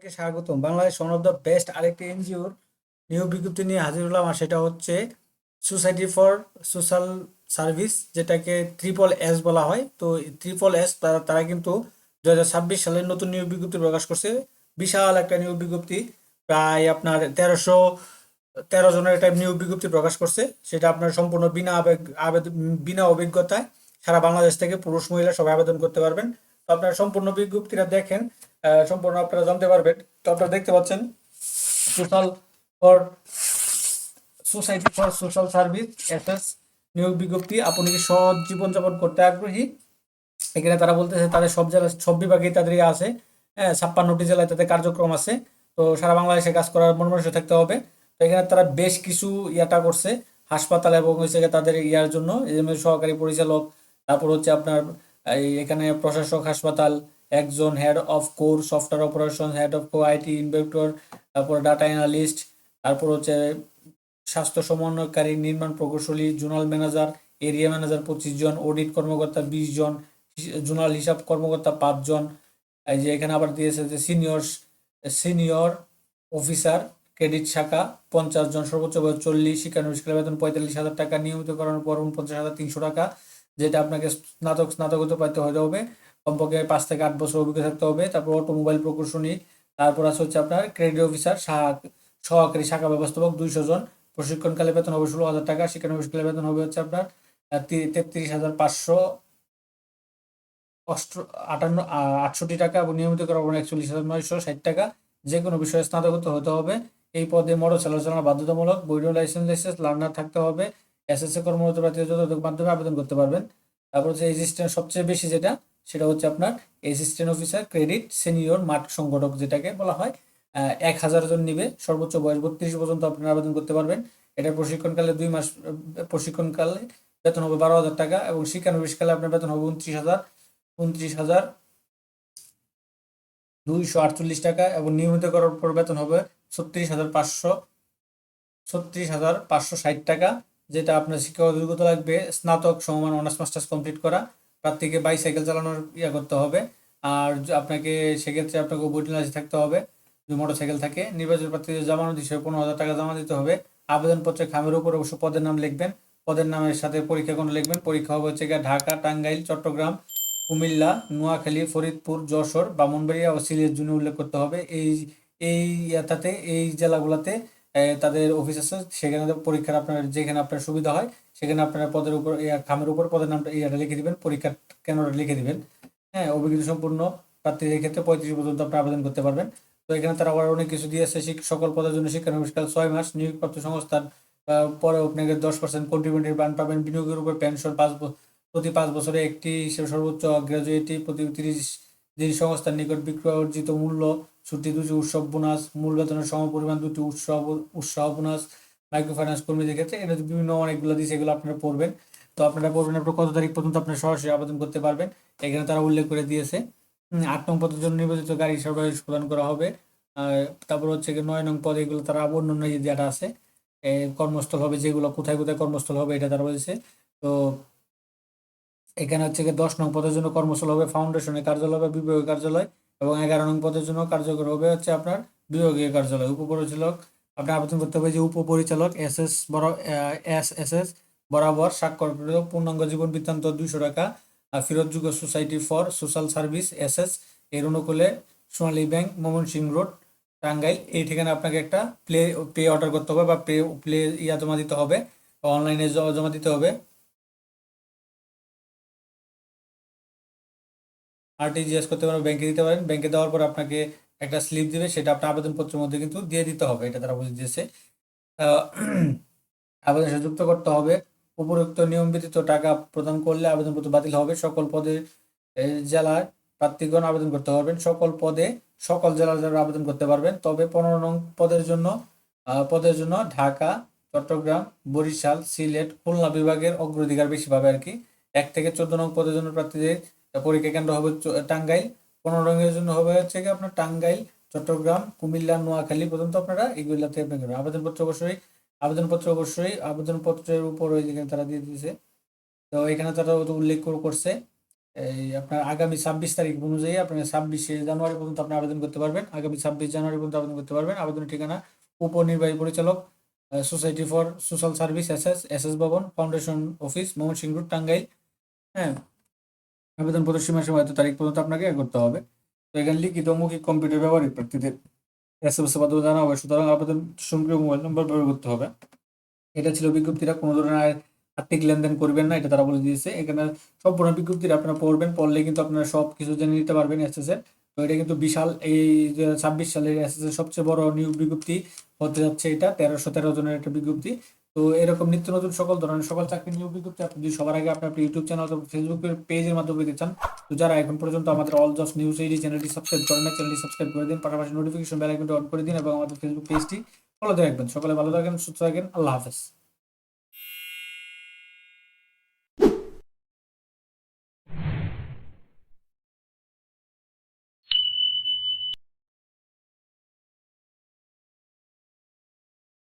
সবাইকে স্বাগতম? Bangladesh one of the best আরেকটি এনজিওর নিয়োগ বিজ্ঞপ্তি নিয়ে হাজির হলাম আর সেটা হচ্ছে সোসাইটি ফর সোশ্যাল সার্ভিস যেটাকে ট্রিপল এস বলা হয়। তো ট্রিপল এস তারা তারা কিন্তু দু হাজার ছাব্বিশ সালের নতুন নিয়োগ বিজ্ঞপ্তি প্রকাশ করছে। বিশাল একটা নিয়োগ বিজ্ঞপ্তি, প্রায় আপনার তেরোশো, তেরো জনের একটা নিয়োগ বিজ্ঞপ্তি প্রকাশ করছে। সেটা আপনার সম্পূর্ণ বিনা আবেগ আবেদন বিনা অভিজ্ঞতায় সারা বাংলাদেশ থেকে পুরুষ, মহিলা সবাই আবেদন করতে পারবেন। আপনারা সম্পূর্ণ বিজ্ঞপ্তিটা দেখেন সম্পূর্ণ আপনারা জানতে পারবেন। তো আপনারা দেখতে পাচ্ছেন social for society for social service SS নিয়োগ বিজ্ঞপ্তি। আপনি কি সৎ জীবনযাপন করতে আগ্রহী? এখানে তারা বলতেছে, তাদের সব জেলা সব বিভাগেই তাদের ইয়ে আছে। হ্যাঁ ছাপ্পান্নটি জেলায় তাদের কার্যক্রম আছে। তো সারা বাংলাদেশে কাজ করার মনোমানস থাকতে হবে। তো এখানে তারা বেশ কিছু ইয়াটা করছে, হাসপাতাল এবং হচ্ছে তাদের ইয়ার জন্য। সহকারী পরিচালক, তারপর হচ্ছে আপনার, এই এখানে প্রশাসক হাসপাতাল একজন head of core software operation head of co IT ইনভেক্টর তারপর ডাটা অ্যানালিস্ট তারপর হচ্ছে স্বাস্থ্য সমন্বয়কারী, নির্মাণ প্রকৌশলী জোনাল ম্যানেজার এরিয়া ম্যানেজার পঁচিশ জন অডিট কর্মকর্তা বিশ জন জোনাল হিসাব কর্মকর্তা পাঁচজন এই যে এখানে আবার দিয়েছে যে সিনিয়র সিনিয়র অফিসার ক্রেডিট শাখা পঞ্চাশ জন, সর্বোচ্চ বয়স চল্লিশ শিক্ষানবিষ্কার বেতন পঁয়তাল্লিশ হাজার টাকা নিয়মিত করানোর পর উনপঞ্চাশ হাজার তিনশো টাকা, যেটা আপনাকে স্নাতক, স্নাতকোত্তর পাইতে হতে হবে কমপক্ষে পাঁচ থেকে আট বছর অভিজ্ঞতা থাকতে হবে। তারপর অটোমোবাইল প্রকৌশলী, তারপর আছে হচ্ছে আপনার ক্রেডিট অফিসার সহকারী শাখা ব্যবস্থাপক দুইশো জন। প্রশিক্ষণকালে বেতন হবে ষোলো হাজার টাকা, শিক্ষানবিষ্কালে বেতন হবে হচ্ছে আপনার তেত্রিশ হাজার পাঁচশো অষ্ট, আটান্ন আটষট্টি টাকা এবং নিয়মিত করা হবে একচল্লিশ হাজার নয়শো ষাট টাকা। যে কোনো বিষয়ে স্নাতকোত্তর হতে হবে। এই পদে মোটর চালানো বাধ্যতামূলক, বৈধ লাইসেন্স লাইসেন্স লার্নার থাকতে হবে। এসএসসি কর্মরত প্রার্থীরা যথাযথ মাধ্যমে আবেদন করতে পারবেন। তারপর হচ্ছে এসিস্ট্যান্ট সবচেয়ে বেশি যেটা সেটা হচ্ছে আপনার অ্যাসিস্ট্যান্ট অফিসার ক্রেডিট সিনিয়র মাঠ সংগঠক যেটাকে বলা হয় এক হাজার জন নিবে। সর্বোচ্চ বয়স বত্রিশ পর্যন্ত আপনারা আবেদন করতে পারবেন। এটা প্রশিক্ষণকালে দুই মাস প্রশিক্ষণকালে বেতন হবে বারো হাজার টাকা এবং শিক্ষানবিশকালে আপনার বেতন হবে উনত্রিশ হাজার উনত্রিশ হাজার দুইশো আটচল্লিশ টাকা এবং নিয়মিত করার পর বেতন হবে ছত্রিশ হাজার পাঁচশো, ছত্রিশ হাজার পাঁচশো ষাট টাকা, যেটা আপনার শিক্ষাগত যোগ্যতা লাগবে। স্নাতক, সমমান অনার্স মাস্টার্স কমপ্লিট করা। প্রার্থীকে বাইসাইকেল চালানোর ইয়া করতে হবে। আর আপনাকে সেক্ষেত্রে আপনাকে বইটি লাইসেন্স থাকতে হবে। যদি মোটর সাইকেল থাকে, নির্বাচন প্রার্থীদের জমানো হিসেবে পনেরো হাজার টাকা জমা দিতে হবে। আবেদনপত্রে খামের উপর অবশ্য পদের নাম লিখবেন। পদের নামের সাথে পরীক্ষা কোনো লিখবেন। পরীক্ষা হবে হচ্ছে গিয়ে ঢাকা, টাঙ্গাইল, চট্টগ্রাম, কুমিল্লা, নোয়াখালী, ফরিদপুর, যশোর ব্রাহ্মণবাড়িয়া ও সিলেট জন্য উল্লেখ করতে হবে। এই এই ইয়াটাতে এই জেলাগুলোতে তাদের অফিস আছে, সেখানে পরীক্ষার আপনার, যেখানে আপনার সুবিধা হয়, সেখানে আপনার পদের উপর খামের উপর পদের নামটা ইয়াটা লিখে দিবেন, পরীক্ষার কেন্দ্রটা লিখে দিবেন। হ্যাঁ অভিজ্ঞতা সম্পূর্ণ প্রার্থীদের ক্ষেত্রে পঁয়ত্রিশ পর্যন্ত আপনি আবেদন করতে পারবেন। তো এখানে তারা আবার অনেক কিছু দিয়েছে সকল পদের জন্য শিক্ষা শিক্ষানবিষ্কাল ছয় মাস নিয়োগপ্রাপ্ত সংস্থার পরে আপনাকে দশ পার্সেন্ট কন্ট্রিবিউটিভ বান পাবেন, বিনিয়োগের উপর পেনশন পাঁচ প্রতি পাঁচ বছরে একটি সর্বোচ্চ গ্র্যাজুয়েটি প্রতি তিরিশ দিন সংস্থার নিকট বিক্রয় অর্জিত মূল্য ছুটি দুটি উৎসব বোনাস, মূল বেতনের সম পরিমাণ দুটি উৎসব, উৎসাহ বোনাস মাইক্রো ফাইন্যান্স কর্মীদের ক্ষেত্রে এটা বিভিন্ন অনেকগুলো দিয়েছে এগুলো আপনারা পড়বেন। তো আপনারা পড়বেন আপনার কত তারিখ পর্যন্ত আপনার সরাসরি আবেদন করতে পারবেন, এখানে তারা উল্লেখ করে দিয়েছে। আট নং পদের জন্য নির্বাচিত গাড়ি সরবরাহ প্রদান করা হবে। তারপর হচ্ছে কি নয় নং পদ এগুলো তারা অন্যান্য যে যেটা আছে কর্মস্থল হবে যেগুলো, কোথায় কোথায় কর্মস্থল হবে এটা তারা বলেছে। তো এখানে হচ্ছে কি দশ নং পদের জন্য কর্মস্থল হবে ফাউন্ডেশনের কার্যালয় বা বিভাগীয় কার্যালয় এবং এগারো নং পদের জন্য কার্যকর হবে হচ্ছে আপনার বিভাগীয় কার্যালয়, উপপরিচালক। আপনি আবেদন করতে হবে যে উপপরিচালক এস এস বড় এস এস এস বরাবর স্বাক্ষরকৃত পূর্ণাঙ্গ জীবন বৃত্তান্ত দুইশো টাকা ফেরতযোগ্য society for social service S S এর অনুকূলে সোনালী ব্যাংক, ময়মনসিংহ রোড, টাঙ্গাইল। এই ঠিকানা আপনাকে একটা প্লে, পে অর্ডার করতে হবে বা পে, প্লে ইয়া জমা দিতে হবে অনলাইনে জমা দিতে হবে। আরটিজিএস করতে পারেন ব্যাংকে দিতে পারেন। ব্যাংকে দেওয়ার পর আপনাকে একটা স্লিপ দিবে, সেটা আপনার আবেদনপত্রের মধ্যে কিন্তু দিয়ে দিতে হবে, এটা তারা বলে দিয়েছে। আবেদন যুক্ত করতে হবে। উপরোক্ত নিয়ম ব্যতীত টাকা প্রদান করলে আবেদনপত্র বাতিল হবে। সকল পদে জেলার প্রার্থীগণ আবেদন করতে পারবেন। সকল পদে, সকল জেলার যারা আবেদন করতে পারবেন। তবে পনেরো নং পদের জন্য পদের জন্য ঢাকা, চট্টগ্রাম, বরিশাল, সিলেট, খুলনা বিভাগের অগ্রাধিকার বেশি পাবে আর কি। এক থেকে চোদ্দ নং পদের জন্য প্রার্থীদের পরীক্ষা কেন্দ্র হবে টাঙ্গাইল, পনেরো রঙের জন্য হবে হচ্ছে কি আপনার টাঙ্গাইল, চট্টগ্রাম, কুমিল্লা, নোয়াখালী পর্যন্ত আপনারা এগুলাতে আপনি করবেন আবেদনপত্র অবশ্যই আবেদনপত্র অবশ্যই, আবেদনপত্রের উপর ওই যেখানে তারা দিয়ে দিয়েছে। তো এখানে তারা উল্লেখ করে- করছে, এই আপনার আগামী ছাব্বিশ তারিখ অনুযায়ী আপনার ছাব্বিশে জানুয়ারি পর্যন্ত আপনি আবেদন করতে পারবেন। আগামী ছাব্বিশ জানুয়ারি পর্যন্ত আবেদন করতে পারবেন। আবেদনের ঠিকানা, উপনির্বাহী পরিচালক society for social service S S S S ভবন foundation office Mymensingh road Tangail. হ্যাঁ আবেদন সীমা সময় তারিখ পর্যন্ত আপনাকে এ করতে হবে। তো এখানে লিখিত মৌখিক কম্পিউটার ব্যবহারিক প্রার্থীদের এস এম এস মাধ্যমে জানা হবে। সুতরাং আবেদন সক্রিয় মোবাইল নম্বর ব্যবহার করতে হবে। এটা ছিল বিজ্ঞপ্তিটা কোনো ধরনের আর্থিক লেনদেন করবেন না, এটা তারা বলে দিয়েছে। এখানে সম্পূর্ণ বিজ্ঞপ্তিটা আপনারা পড়বেন। পড়লে কিন্তু আপনারা সব কিছু জেনে নিতে পারবেন এর। তো এটা কিন্তু বিশাল এই ছাব্বিশ সালের এর সবচেয়ে বড় নিয়োগ বিজ্ঞপ্তি হতে যাচ্ছে এটা। তেরোশো তেরো জনের একটা বিজ্ঞপ্তি। তো এরকম নিত্য নতুন সকল ধরনের সকল চাকরি নিয়োগ বিজ্ঞপ্তি আপনি যদি সবার আগে আপনি আপনার ইউটিউব চ্যানেল অথবা ফেসবুকের পেজের মাধ্যমে পেতে চান, তো যারা এখন পর্যন্ত আমাদের অল জবস নিউজ এইডি চ্যানেলটি সাবস্ক্রাইব করেন না চ্যানেলটি সাবস্ক্রাইব করে দিন, পাশাপাশি নোটিফিকেশন বেল আইকনটি অন করে দিন এবং আমাদের ফেসবুক পেজটি ফলো রাখবেন। সকালে ভালো থাকেন, সুস্থ থাকেন, আল্লাহ হাফেজ।